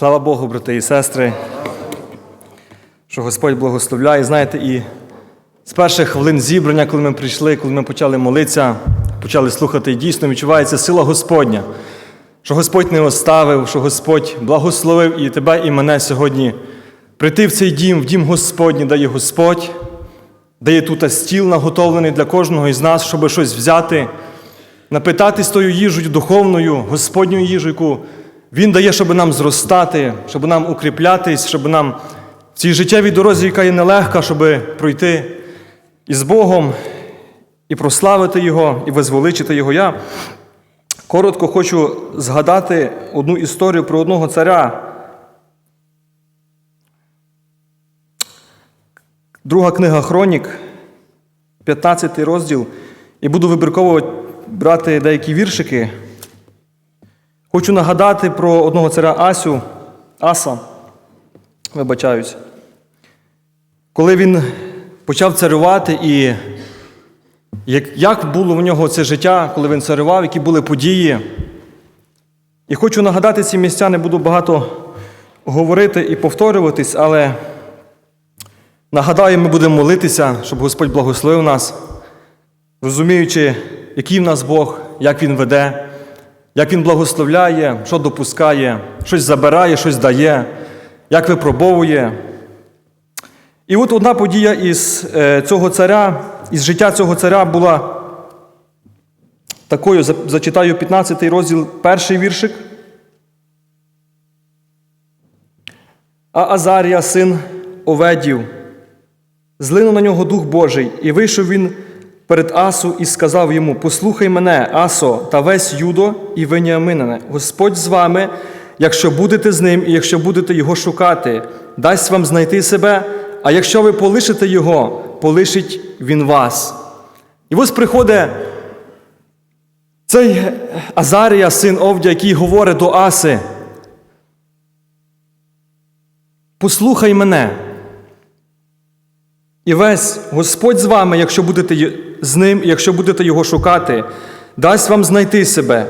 Слава Богу, брати і сестри, що Господь благословляє. Знаєте, і з перших хвилин зібрання, коли ми прийшли, коли ми почали молитися, почали слухати, і дійсно відчувається сила Господня, що Господь не оставив, що Господь благословив і тебе, і мене сьогодні прийти в цей дім, в дім Господній, дає Господь, дає тут стіл наготовлений для кожного із нас, щоб щось взяти, напитатись тою їжею духовною, Господньою їжею, яку Він дає, щоб нам зростати, щоб нам укріплятись, щоб нам в цій життєвій дорозі, яка є нелегка, щоб пройти із Богом і прославити Його, і возвеличити Його. Я коротко хочу згадати одну історію про одного царя. Друга книга Хронік, 15 розділ, і буду вибірково брати деякі віршики. Хочу нагадати про одного царя Асю, Аса, вибачаюсь. Коли він почав царювати, і як, було в нього це життя, коли він царював, які були події. І хочу нагадати ці місця, не буду багато говорити і повторюватись, але нагадаю, ми будемо молитися, щоб Господь благословив нас, розуміючи, який в нас Бог, як Він веде, як Він благословляє, що допускає, щось забирає, щось дає, як випробовує. І от одна подія із е, цього царя, із життя цього царя була такою, зачитаю 15 розділ, перший віршик. А Азарія, син Оведів, злинув на нього Дух Божий, і вийшов він перед Асу і сказав йому: Послухай мене, Асо, та весь Юдо і Веніаминине, Господь з вами, якщо будете з ним і якщо будете його шукати, дасть вам знайти себе, а якщо ви полишите його, полишить він вас. І ось приходить цей Азарія, син Овдя, який говорить до Аси. Послухай мене. І весь Господь з вами, якщо будете з ним, якщо будете його шукати, дасть вам знайти себе.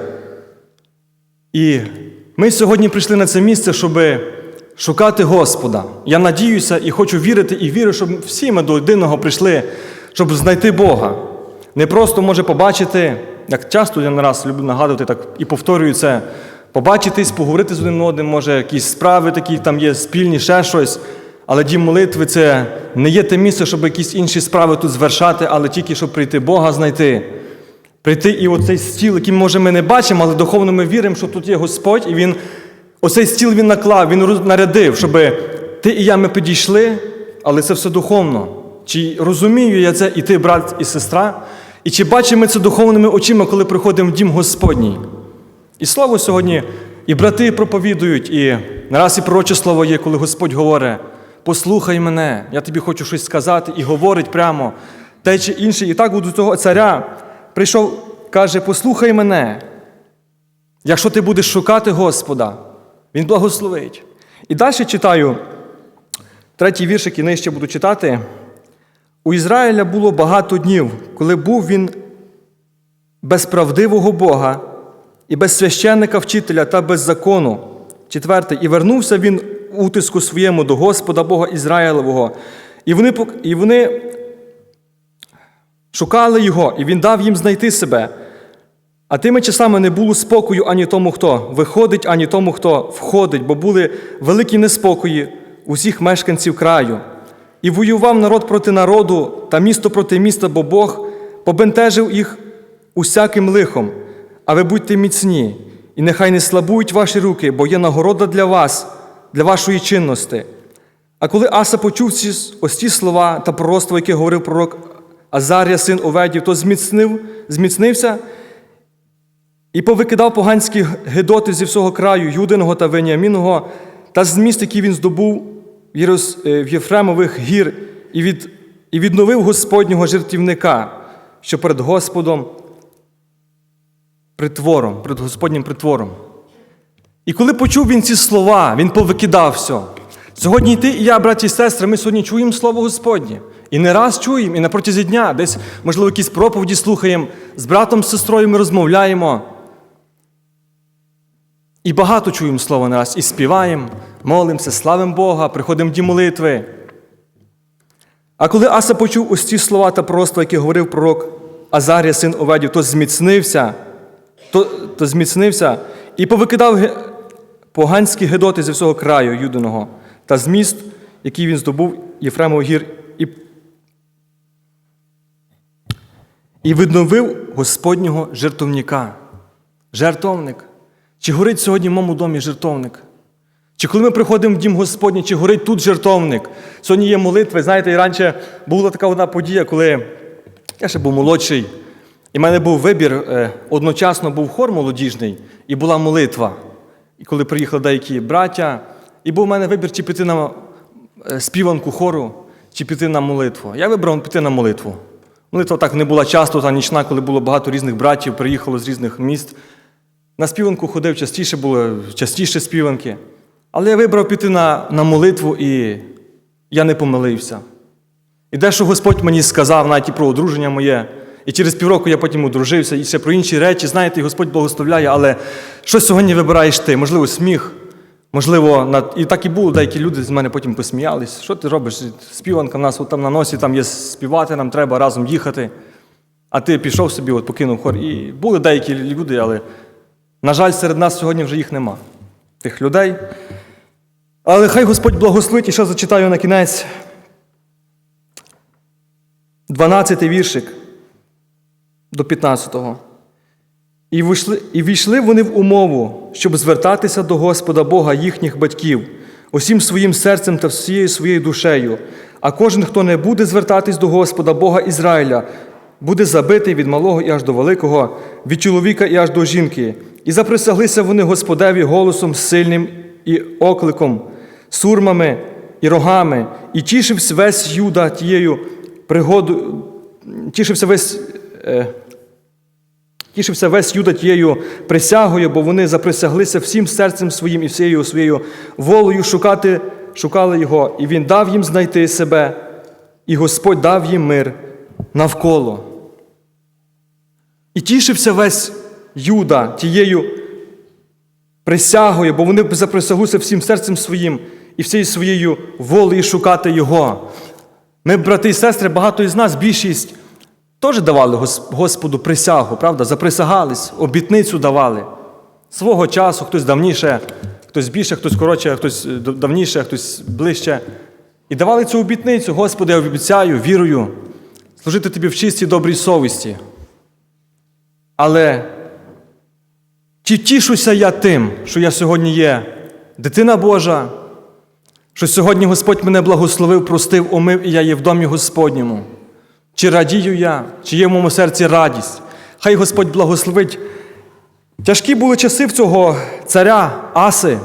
І ми сьогодні прийшли на це місце, щоб шукати Господа. Я надіюся і хочу вірити, і вірю, щоб всі ми до єдиного прийшли, щоб знайти Бога. Не просто може побачити, як часто я не раз люблю нагадувати, так і повторюю це, побачитись, поговорити з одним одним, може, якісь справи такі там є спільні, ще щось. Але дім молитви це не є те місце, щоб якісь інші справи тут звершати, але тільки щоб прийти Бога знайти. Прийти і оцей стіл, який, може, ми не бачимо, але духовно ми віримо, що тут є Господь, і Він оцей стіл Він наклав, Він нарядив, щоб ти і я ми підійшли, але це все духовно. Чи розумію я це і ти, брат і сестра? І чи бачимо ми це духовними очима, коли приходимо в дім Господній? І слово сьогодні і брати проповідують, і нараз і пророче слово є, коли Господь говорить: послухай мене, я тобі хочу щось сказати, і говорить прямо те чи інше. І так до цього царя прийшов, каже: Послухай мене. Якщо ти будеш шукати Господа, Він благословить. І далі читаю третій віршик і нижче буду читати. У Ізраїля було багато днів, коли був він без правдивого Бога, і без священника вчителя та без закону. Четверте, і вернувся він утиску своєму до Господа Бога Ізраїлевого. І вони, і вони шукали його, і він дав їм знайти себе. А тими часами не було спокою ані тому, хто виходить, ані тому, хто входить, бо були великі неспокої усіх мешканців краю. І воював народ проти народу та місто проти міста, бо Бог побентежив їх усяким лихом. А ви будьте міцні, і нехай не слабують ваші руки, бо є нагорода для вас, для вашої чинності. А коли Аса почув ось ці слова та пророцтво, яке говорив пророк Азарія, син Оведів, то зміцнив, зміцнився і повикидав поганські гедоти зі всього краю Юдиного та Веніаміного, та з міст, які він здобув е, в Єфремових гір, і, від... і відновив Господнього жертівника, що перед Господом притвором, перед Господнім притвором. І коли почув він ці слова, він повикидав все. Сьогодні ти, і я, браті і сестри, ми сьогодні чуємо Слово Господнє. І не раз чуємо, і на протязі дня, десь, можливо, якісь проповіді слухаємо, з братом, з сестрою ми розмовляємо. І багато чуємо слова на раз, і співаємо, молимося, славимо Бога, приходимо в дім молитви. А коли Аса почув ось ці слова та пророцтва, які говорив пророк Азарія, син Оведів, то зміцнився, то, то зміцнився і повикидав поганські гедоти зі всього краю Юдиного та з міст, які він здобув Єфремов гір, і, і відновив Господнього жертовника. Жертовник. Чи горить сьогодні в моєму домі жертовник? Чи коли ми приходимо в дім Господній, чи горить тут жертовник? Сьогодні є молитви. Знаєте, і раніше була така одна подія, коли я ще був молодший, і в мене був вибір, е, одночасно був хор молодіжний і була молитва. І коли приїхали деякі браття, і був у мене вибір, чи піти на е, співанку хору, чи піти на молитву. Я вибрав піти на молитву. Молитва так не була часто, та нічна, коли було багато різних братів, приїхало з різних міст. На співанку ходив частіше було, частіше співанки. Але я вибрав піти на, на молитву і я не помилився. І дещо Господь мені сказав, навіть і про одруження моє. І через півроку я потім одружився, і ще про інші речі, знаєте, і Господь благословляє, але що сьогодні вибираєш ти? Можливо, сміх, можливо, на... і так і було, деякі люди з мене потім посміялись. Що ти робиш? Співанка в нас от там на носі, там є співати, нам треба разом їхати. А ти пішов собі, от покинув хор. І були деякі люди, але, на жаль, серед нас сьогодні вже їх нема. Тих людей. Але хай Господь благословить, і ще зачитаю на кінець 12 віршик до 15-го. І вийшли, і війшли вони в умову, щоб звертатися до Господа Бога їхніх батьків, усім своїм серцем та всією своєю душею. А кожен, хто не буде звертатись до Господа Бога Ізраїля, буде забитий від малого і аж до великого, від чоловіка і аж до жінки. І заприсяглися вони Господеві голосом сильним і окликом, сурмами і рогами, і тішився весь Юда тією пригодою, тішився весь. Е, Тішився весь Юда тією присягою, бо вони заприсяглися всім серцем своїм і всією своєю волею шукати, шукали його, і він дав їм знайти себе, і Господь дав їм мир навколо. І тішився весь Юда тією присягою, бо вони заприсяглися всім серцем своїм і всією своєю волею шукати Його. Ми, брати і сестри, багато із нас, більшість теж давали Господу присягу, правда? Заприсягались, обітницю давали. Свого часу, хтось давніше, хтось більше, хтось коротше, хтось е, давніше, хтось ближче. І давали цю обітницю, Господи, я обіцяю, вірую, служити тобі в чистій добрій совісті. Але чи тішуся я тим, що я сьогодні є дитина Божа, що сьогодні Господь мене благословив, простив, омив, і я є в домі Господньому? Чи радію я, чи є в моєму серці радість? Хай Господь благословить. Тяжкі були часи в цього царя Аси.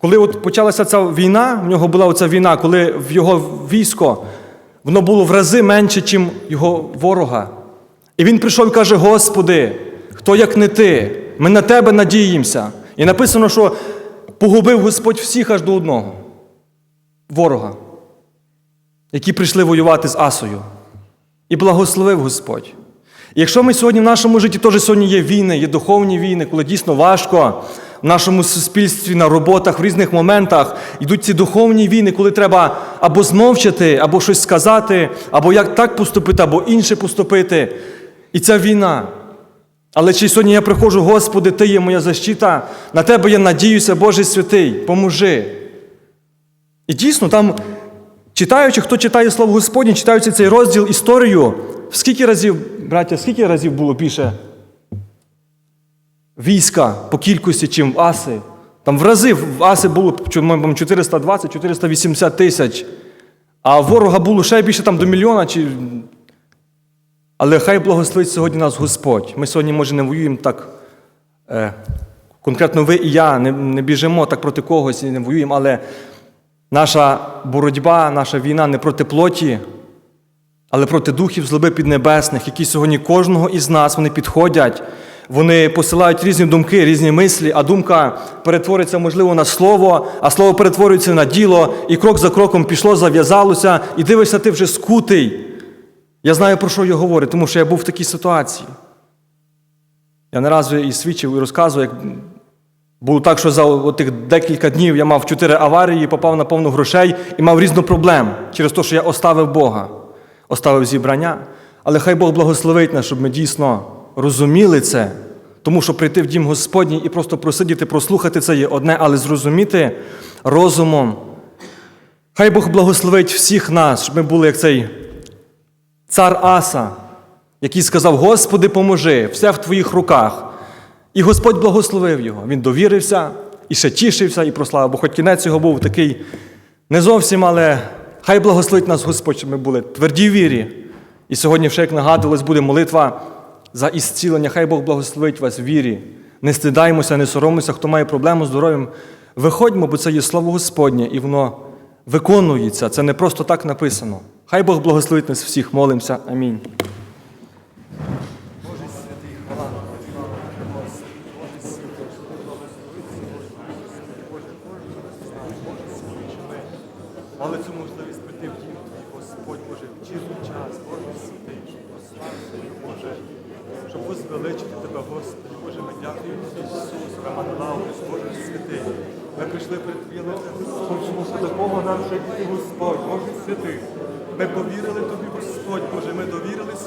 Коли от почалася ця війна, в нього була оця війна, коли в його військо воно було в рази менше, ніж його ворога. І він прийшов і каже: Господи, хто як не ти? Ми на тебе надіємося. І написано, що погубив Господь всіх аж до одного ворога, які прийшли воювати з Асою. І благословив Господь. Якщо ми сьогодні в нашому житті теж сьогодні є війни, є духовні війни, коли дійсно важко в нашому суспільстві, на роботах, в різних моментах йдуть ці духовні війни, коли треба або змовчати, або щось сказати, або як так поступити, або інше поступити. І ця війна. Але чи сьогодні я приходжу, Господи, Ти є моя защита, на Тебе я надіюся, Боже святий, поможи. І дійсно, там, читаючи, хто читає Слово Господнє, читаючи цей розділ історію, скільки разів, браття, скільки разів було більше війська по кількості, чим в Аси? Там в рази в Аси було 420-480 тисяч, а ворога було ще більше там до мільйона. Чи... Але хай благословить сьогодні нас Господь. Ми сьогодні, може, не воюємо так. Е, конкретно ви і я не, не біжимо так проти когось і не воюємо, але наша боротьба, наша війна не проти плоті, але проти духів злоби піднебесних, які сьогодні кожного із нас вони підходять, вони посилають різні думки, різні мислі, а думка перетвориться, можливо, на слово, а слово перетворюється на діло, і крок за кроком пішло, зав'язалося, і дивишся, ти вже скутий. Я знаю, про що я говорю, тому що я був в такій ситуації. Я не раз і свідчив, і розказував, як Було так, що за тих декілька днів я мав чотири аварії, попав на повну грошей і мав різну проблем через те, що я оставив Бога, оставив зібрання. Але хай Бог благословить нас, щоб ми дійсно розуміли це, тому що прийти в дім Господній і просто просидіти, прослухати це є одне, але зрозуміти розумом. Хай Бог благословить всіх нас, щоб ми були як цей цар Аса, який сказав: Господи, поможи, все в твоїх руках. І Господь благословив його. Він довірився і ще тішився і прославив, бо хоч кінець його був такий не зовсім, але хай благословить нас Господь, щоб ми були тверді вірі. І сьогодні, ще як нагадувалось, буде молитва за ісцілення. Хай Бог благословить вас в вірі. Не стидаймося, не соромося, хто має проблему з здоров'ям. Виходьмо, бо це є слово Господнє, і воно виконується. Це не просто так написано. Хай Бог благословить нас всіх. Молимося. Амінь. Але цю можливість прийти в дім, Господь Боже, в чірний час, Боже святий, прославити, Боже, щоб возвеличити Тебе, Господи, Боже, ми дякуємо Тобі, Ісус, Роман Боже святий. Ми прийшли перед Господь, що такого нам вже Господь, Боже святий. Ми повірили Тобі, Господь, Боже, ми довірились